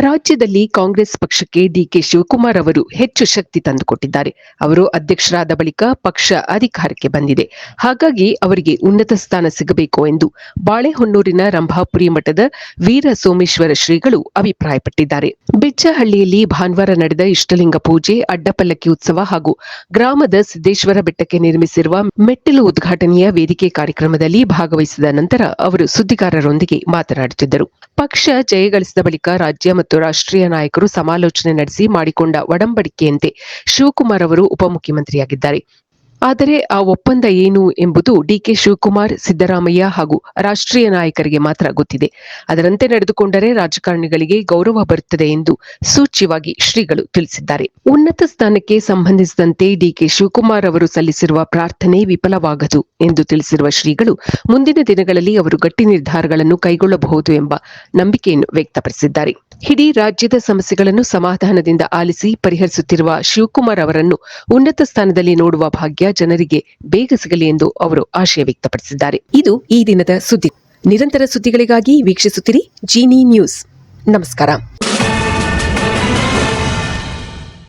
ರಾಜ್ಯದಲ್ಲಿ ಕಾಂಗ್ರೆಸ್ ಪಕ್ಷಕ್ಕೆ ಡಿಕೆ ಶಿವಕುಮಾರ್ ಅವರು ಹೆಚ್ಚು ಶಕ್ತಿ ತಂದುಕೊಟ್ಟಿದ್ದಾರೆ. ಅವರು ಅಧ್ಯಕ್ಷರಾದ ಬಳಿಕ ಪಕ್ಷ ಅಧಿಕಾರಕ್ಕೆ ಬಂದಿದೆ. ಹಾಗಾಗಿ ಅವರಿಗೆ ಉನ್ನತ ಸ್ಥಾನ ಸಿಗಬೇಕು ಎಂದು ಬಾಳೆಹೊನ್ನೂರಿನ ರಂಭಾಪುರಿ ಮಠದ ವೀರ ಸೋಮೇಶ್ವರ ಶ್ರೀಗಳು ಅಭಿಪ್ರಾಯಪಟ್ಟಿದ್ದಾರೆ. ಬಿಚ್ಚಹಳ್ಳಿಯಲ್ಲಿ ಭಾನುವಾರ ನಡೆದ ಇಷ್ಟಲಿಂಗ ಪೂಜೆ, ಅಡ್ಡಪಲ್ಲಕ್ಕಿ ಉತ್ಸವ ಹಾಗೂ ಗ್ರಾಮದ ಸಿದ್ದೇಶ್ವರ ಬೆಟ್ಟಕ್ಕೆ ನಿರ್ಮಿಸಿರುವ ಮೆಟ್ಟಿಲು ಉದ್ಘಾಟನೆಯ ವೇದಿಕೆ ಕಾರ್ಯಕ್ರಮದಲ್ಲಿ ಭಾಗವಹಿಸಿದ ನಂತರ ಅವರು ಸುದ್ದಿಗಾರರೊಂದಿಗೆ ಮಾತನಾಡುತ್ತಿದ್ದರು. ಪಕ್ಷ ಜಯಗಳಿಸಿದ ಬಳಿಕ ರಾಜ್ಯ ರಾಷ್ಟ್ರೀಯ ನಾಯಕರು ಸಮಾಲೋಚನೆ ನಡೆಸಿ ಮಾಡಿಕೊಂಡ ಒಡಂಬಡಿಕೆಯಂತೆ ಶಿವಕುಮಾರ್ ಅವರು ಉಪಮುಖ್ಯಮಂತ್ರಿಯಾಗಿದ್ದಾರೆ. ಆದರೆ ಆ ಒಪ್ಪಂದ ಏನು ಎಂಬುದು ಡಿಕೆ ಶಿವಕುಮಾರ್, ಸಿದ್ದರಾಮಯ್ಯ ಹಾಗೂ ರಾಷ್ಟ್ರೀಯ ನಾಯಕರಿಗೆ ಮಾತ್ರ ಗೊತ್ತಿದೆ. ಅದರಂತೆ ನಡೆದುಕೊಂಡರೆ ರಾಜಕಾರಣಿಗಳಿಗೆ ಗೌರವ ಬರುತ್ತದೆ ಎಂದು ಸೂಚ್ಯವಾಗಿ ಶ್ರೀಗಳು ತಿಳಿಸಿದ್ದಾರೆ. ಉನ್ನತ ಸ್ಥಾನಕ್ಕೆ ಸಂಬಂಧಿಸಿದಂತೆ ಡಿಕೆ ಶಿವಕುಮಾರ್ ಅವರು ಸಲ್ಲಿಸಿರುವ ಪ್ರಾರ್ಥನೆ ವಿಫಲವಾಗದು ಎಂದು ತಿಳಿಸಿರುವ ಶ್ರೀಗಳು, ಮುಂದಿನ ದಿನಗಳಲ್ಲಿ ಅವರು ಗಟ್ಟಿ ನಿರ್ಧಾರಗಳನ್ನು ಕೈಗೊಳ್ಳಬಹುದು ಎಂಬ ನಂಬಿಕೆಯನ್ನು ವ್ಯಕ್ತಪಡಿಸಿದ್ದಾರೆ. ಇಡೀ ರಾಜ್ಯದ ಸಮಸ್ಯೆಗಳನ್ನು ಸಮಾಧಾನದಿಂದ ಆಲಿಸಿ ಪರಿಹರಿಸುತ್ತಿರುವ ಶಿವಕುಮಾರ್ ಅವರನ್ನು ಉನ್ನತ ಸ್ಥಾನದಲ್ಲಿ ನೋಡುವ ಭಾಗ್ಯ ಜನರಿಗೆ ಬೇಗ ಸಿಗಲಿ ಎಂದು ಅವರು ಆಶಯ ವ್ಯಕ್ತಪಡಿಸಿದ್ದಾರೆ. ಇದು ಈ ದಿನದ ಸುದ್ದಿ. ನಿರಂತರ ಸುದ್ದಿಗಳಿಗಾಗಿ ವೀಕ್ಷಿಸುತ್ತಿರಿ ಜೀನಿ ನ್ಯೂಸ್. ನಮಸ್ಕಾರ.